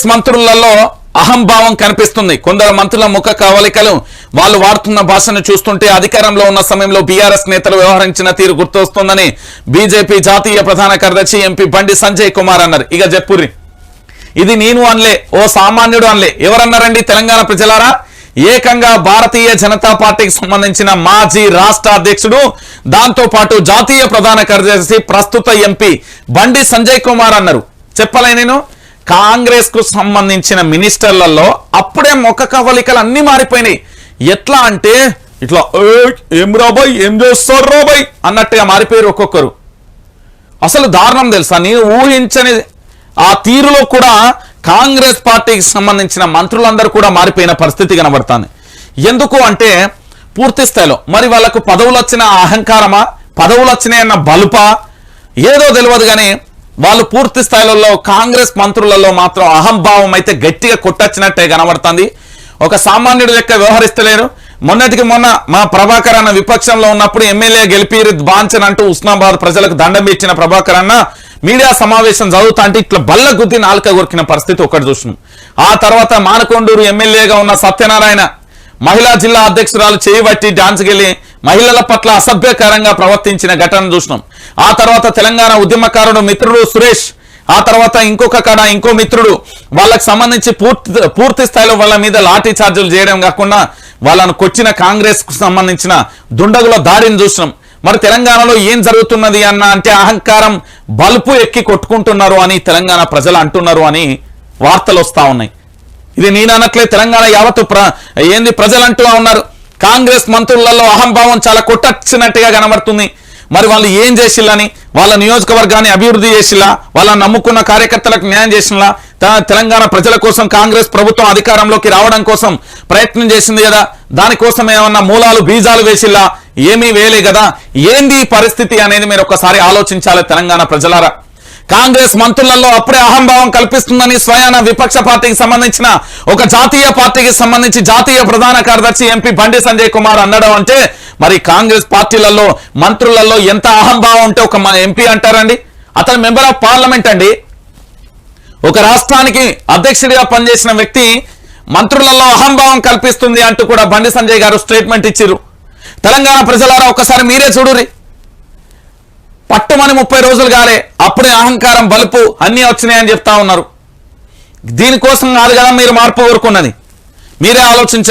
కాంగ్రెస్ మంత్రులలో అహంభావం కనిపిస్తుంది. కొందరు మంత్రుల ముఖ కవలికలు వాళ్ళు వాడుతున్న భాషను చూస్తుంటే అధికారంలో ఉన్న సమయంలో బీఆర్ఎస్ నేతలు వ్యవహరించిన తీరు గుర్తొస్తుందని బీజేపీ జాతీయ ప్రధాన కార్యదర్శి ఎంపీ బండి సంజయ్ కుమార్ అన్నారు. ఇక చెప్పుర్రి ఇది నేను అనలే ఓ సామాన్యుడు అనలే. ఎవరన్నారండి తెలంగాణ ప్రజలారా? ఏకంగా భారతీయ జనతా పార్టీకి సంబంధించిన మాజీ రాష్ట్ర అధ్యక్షుడు దాంతో పాటు జాతీయ ప్రధాన కార్యదర్శి ప్రస్తుత ఎంపీ బండి సంజయ్ కుమార్ అన్నారు. చెప్పలే నేను. కాంగ్రెస్కు సంబంధించిన మినిస్టర్లలో అప్పుడే మొక్క కవలికలు అన్ని మారిపోయినాయి. ఎట్లా అంటే ఇట్లా ఏం రాబాయ్ ఏం చేస్తారు రాబాయ్ అన్నట్టుగా మారిపోయారు ఒక్కొక్కరు. అసలు దారుణం తెలుసా? నేను ఊహించని ఆ తీరులో కూడా కాంగ్రెస్ పార్టీకి సంబంధించిన మంత్రులందరూ కూడా మారిపోయిన పరిస్థితి కనబడుతుంది. ఎందుకు అంటే పూర్తి స్థాయిలో మరి వాళ్ళకు పదవులు వచ్చిన అహంకారమా? పదవులు వచ్చినాయన్న బలుపా? ఏదో తెలియదు కానీ వాళ్ళు పూర్తి స్థాయిలలో కాంగ్రెస్ మంత్రులలో మాత్రం అహంభావం అయితే గట్టిగా కొట్టొచ్చినట్టే కనబడుతుంది. ఒక సామాన్యుడు లెక్క వ్యవహరిస్తలేరు. మొన్నటికి మొన్న మా ప్రభాకర్ అన్న విపక్షంలో ఉన్నప్పుడు ఎమ్మెల్యే గెలిపిరు బాంచన్ అంటూ ఉస్నాబాద్ ప్రజలకు దండం ఇచ్చిన ప్రభాకర్ అన్న మీడియా సమావేశం చదువుతా అంటే ఇట్లా బల్ల గుద్ది నాలుక కొరికిన పరిస్థితి ఒకటి చూసినాం ఆ తర్వాత మానకొండూరు ఎమ్మెల్యేగా ఉన్న సత్యనారాయణ మహిళా జిల్లా అధ్యక్షురాలు చేయబట్టి డాన్స్ గెలి మహిళల పట్ల అసభ్యకరంగా ప్రవర్తించిన ఘటన చూసినాం. ఆ తర్వాత తెలంగాణ ఉద్యమకారుడు మిత్రుడు సురేష్ ఆ తర్వాత ఇంకొక కడ ఇంకో మిత్రుడు వాళ్ళకి సంబంధించి పూర్తి పూర్తి స్థాయిలో వాళ్ళ మీద లాఠీ ఛార్జీలు చేయడం కాకుండా వాళ్ళను కొచ్చిన కాంగ్రెస్కు సంబంధించిన దుండగుల దాడిని చూసినాం. మరి తెలంగాణలో ఏం జరుగుతున్నది అన్న అంటే అహంకారం బలుపు ఎక్కి కొట్టుకుంటున్నారు అని తెలంగాణ ప్రజలు అంటున్నారు అని వార్తలు వస్తా ఉన్నాయి. ఇది నేను అనట్లే తెలంగాణ యావత్తు ప్ర ఏంది ప్రజలు అంటూ ఉన్నారు. కాంగ్రెస్ మంత్రులలో అహంభావం చాలా కొట్టచ్చినట్టుగా కనబడుతుంది. మరి వాళ్ళు ఏం చేసిల్లని? వాళ్ళ నియోజకవర్గాన్ని అభివృద్ధి చేసిలా వాళ్ళ నమ్ముకున్న కార్యకర్తలకు న్యాయం చేసిలా తెలంగాణ ప్రజల కోసం కాంగ్రెస్ ప్రభుత్వం అధికారంలోకి రావడం కోసం ప్రయత్నం చేసింది కదా? దానికోసం ఏమన్నా మూలాలు బీజాలు వేసిల్లా? ఏమీ వేయలే కదా? ఏంది పరిస్థితి అనేది మీరు ఒకసారి ఆలోచించాలి తెలంగాణ ప్రజలారా. కాంగ్రెస్ మంత్రులలో అప్పుడే అహంభావం కల్పిస్తుందని స్వయాన విపక్ష పార్టీకి సంబంధించిన ఒక జాతీయ పార్టీకి సంబంధించి జాతీయ ప్రధాన కార్యదర్శి ఎంపీ బండి సంజయ్ కుమార్ అన్నడం అంటే మరి కాంగ్రెస్ పార్టీలలో మంత్రులలో ఎంత అహంభావం ఉంటే ఒక ఎంపీ అంటారండి? అతను మెంబర్ ఆఫ్ పార్లమెంట్ అండి. ఒక రాష్ట్రానికి అధ్యక్షుడిగా పనిచేసిన వ్యక్తి మంత్రులలో అహంభావం కల్పిస్తుంది అంటూ కూడా బండి సంజయ్ గారు స్టేట్మెంట్ ఇచ్చారు తెలంగాణ ప్రజలారా ఒకసారి మీరే చూడురి పట్టుమని ముప్పై రోజులు కాలే అప్పుడే అహంకారం బలుపు అన్నీ వచ్చినాయని చెప్తా ఉన్నారు. దీనికోసం కాదు కదా మీరు మార్పు కోరుకున్నది. మీరే ఆలోచించారు